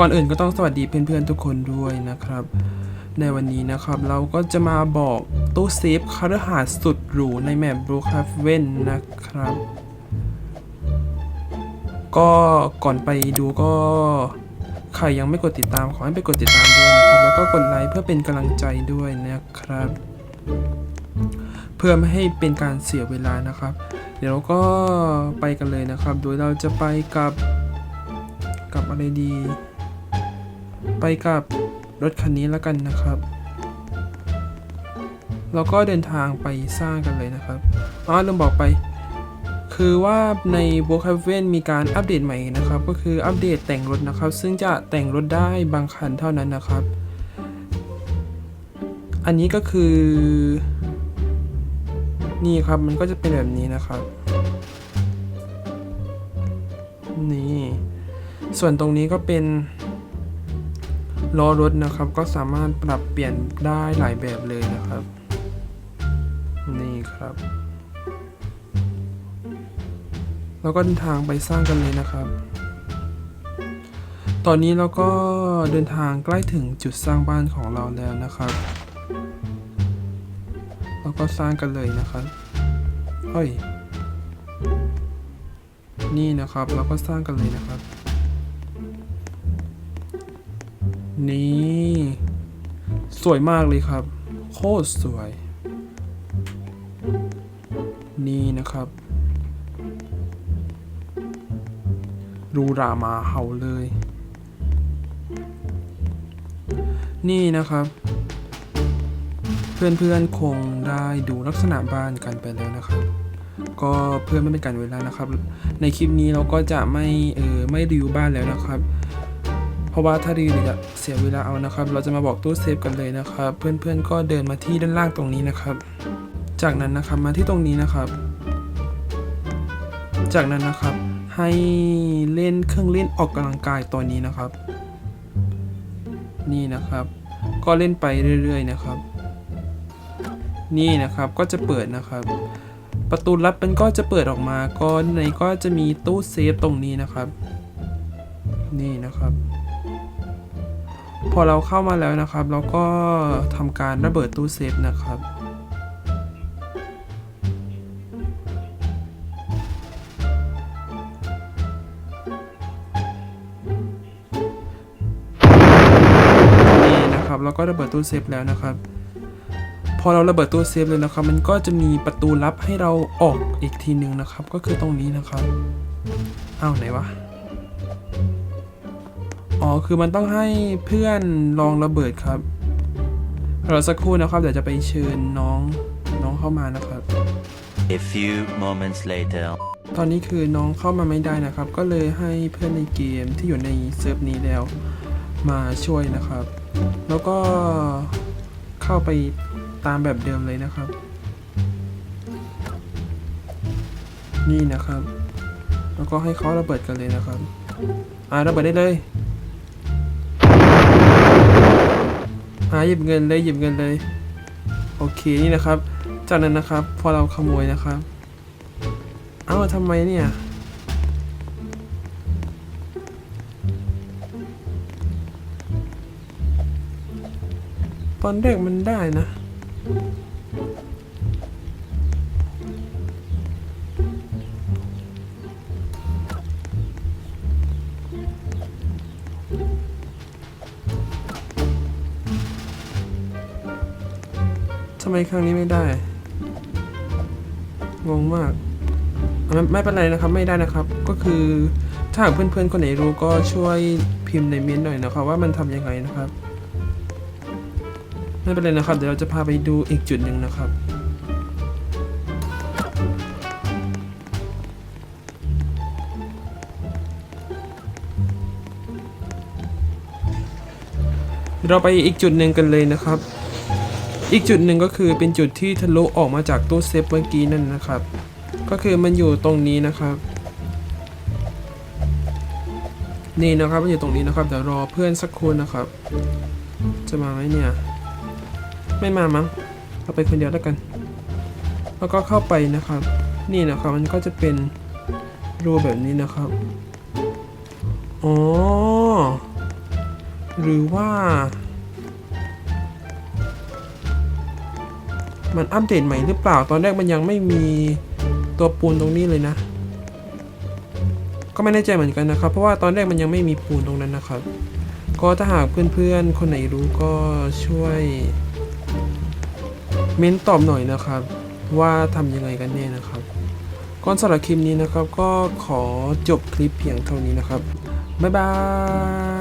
ก่อนอื่นก็ต้องสวัสดีเพื่อนๆทุกคนด้วยนะครับ ในวันนี้นะครับเราก็จะมาบอกตู้เซฟคาร์หาดสุดหรูในแมปบรูคาเว่นนะครับ ก็ก่อนไปดูก็ใครยังไม่กดติดตามขอให้ไปกดติดตามด้วยนะครับ แล้วก็กดไลค์เพื่อเป็นกำลังใจด้วยนะครับ เพื่อไม่ให้เป็นการเสียเวลานะครับ เดี๋ยวเราก็ไปกันเลยนะครับ โดยเราจะไปกับกับอะไรดี ไปกับรถคันนี้แล้วกันนะครับเราก็เดินทางไปสร้างกันเลยนะครับอ๋อลืมบอกไป คือว่าใน b o k a v e n มีการอัปเดตใหม่นะครับ ก็คืออัปเดตแต่งรถนะครับ ซึ่งจะแต่งรถได้บางคันเท่านั้นนะครับ อันนี้ก็คือ นี่ครับมันก็จะเป็นแบบนี้นะครับ นี่ ส่วนตรงนี้ก็เป็น ล้อรถนะครับ ก็สามารถปรับเปลี่ยนได้หลายแบบเลยนะครับ นี่ครับเราก็เดินทางไปสร้างกันเลยนะครับ ตอนนี้เราก็เดินทางใกล้ถึงจุดสร้างบ้านของเราแล้วนะครับ เราก็สร้างกันเลยนะครับเฮ้ยนี่นะครับเราก็สร้างกันเลยนะครับ นี่ สวยมากเลยครับ โคตรสวย นี่นะครับรูรามาเห่าเลย นี่นะครับ เพื่อนๆคงได้ดูลักษณะบ้านกันไปแล้วนะครับ ก็เพื่อไม่เป็นการเวลานะครับ ในคลิปนี้เราก็จะไม่เออไม่รีวิวบ้านแล้วนะครับ ราะว่าถ้ารีวิวจะเสียเวลาเอานะครับ เราจะมาบอกตู้เซฟกันเลยนะครับ เพื่อนๆก็เดินมาที่ด้านล่างตรงนี้นะครับ จากนั้นนะครับมาที่ตรงนี้นะครับ จากนั้นนะครับ ให้เล่นเครื่องเล่นออกกำลังกายตัวนี้นะครับ นี่นะครับ ก็เล่นไปเรื่อยๆนะครับ นี่นะครับก็จะเปิดนะครับ ประตูลับมันก็จะเปิดออกมาก็ในก็จะมีตู้เซฟตรงนี้นะครับ นี่นะครับ พอเราเข้ามาแล้วนะครับ เราก็ทำการระเบิดตู้เซฟนะครับนี่นะครับเราก็ระเบิดตู้เซฟแล้วนะครับ พอเราระเบิดตู้เซฟเลยนะครับ มันก็จะมีประตูลับให้เราออกอีกทีหนึ่งนะครับ ก็คือตรงนี้นะครับอ้าวไหนวะ อ๋อ คือมันต้องให้เพื่อนลองระเบิดครับรอสักครู่นะครับ เดี๋ยวจะไปเชิญน้องน้องเข้ามานะครับ A few moments later. ตอนนี้คือน้องเข้ามาไม่ได้นะครับ ก็เลยให้เพื่อนในเกมที่อยู่ในเซิร์ฟนี้แล้วมาช่วยนะครับ แล้วก็เข้าไปตามแบบเดิมเลยนะครับ นี่นะครับ แล้วก็ให้เขาระเบิดกันเลยนะครับ อ่าระเบิดได้เลย อ่าหยิบเงินเลยหยิบเงินเลย โอเคนี่นะครับ จากนั้นนะครับ พอเราขโมยนะครับเอ้าทำไมเนี่ยตอนแรกมันได้นะำไมครั้งนี้ไม่ได้ งงมาก ไม่ไม่เป็นไรนะครับ ไม่ได้นะครับ ก็คือถ้าเพื่อนๆคนไหนรู้ก็ช่วยพิมพ์ในเมนหน่อยนะครับ ว่ามันทำยังไงนะครับ ไม่เป็นไรนะครับ เดี๋ยวเราจะพาไปดูอีกจุดหนึ่งนะครับเราไปอีกจุดหนึ่งกันเลยนะครับ อีกจุดหนึ่งก็คือเป็นจุดที่ทะลุออกมาจากตู้เซฟเมื่อกี้นั่นนะครับ ก็คือมันอยู่ตรงนี้นะครับ นี่นะครับมันอยู่ตรงนี้นะครับเดี๋ยวรอเพื่อนสักคนนะครับ จะมาไหมเนี่ย ไม่มามั้งเราไปคนเดียวแล้วกัน แล้วก็เข้าไปนะครับ นี่นะครับมันก็จะเป็นรูแบบนี้นะครับอ๋อหรือว่า มันอัปเดตใหม่หรือเปล่า ตอนแรกมันยังไม่มีตัวปูนตรงนี้เลยนะ ก็ไม่แน่ใจเหมือนกันนะครับ เพราะว่าตอนแรกมันยังไม่มีปูนตรงนั้นนะครับ ก็ถ้าหากเพื่อนๆ คนไหนรู้ก็ช่วยเม้นตอบหน่อยนะครับ ว่าทำยังไงกันแน่นะครับก่อนสำหรับคลิปนี้นะครับก็ขอจบคลิปเพียงเท่านี้นะครับ บ๊ายบาย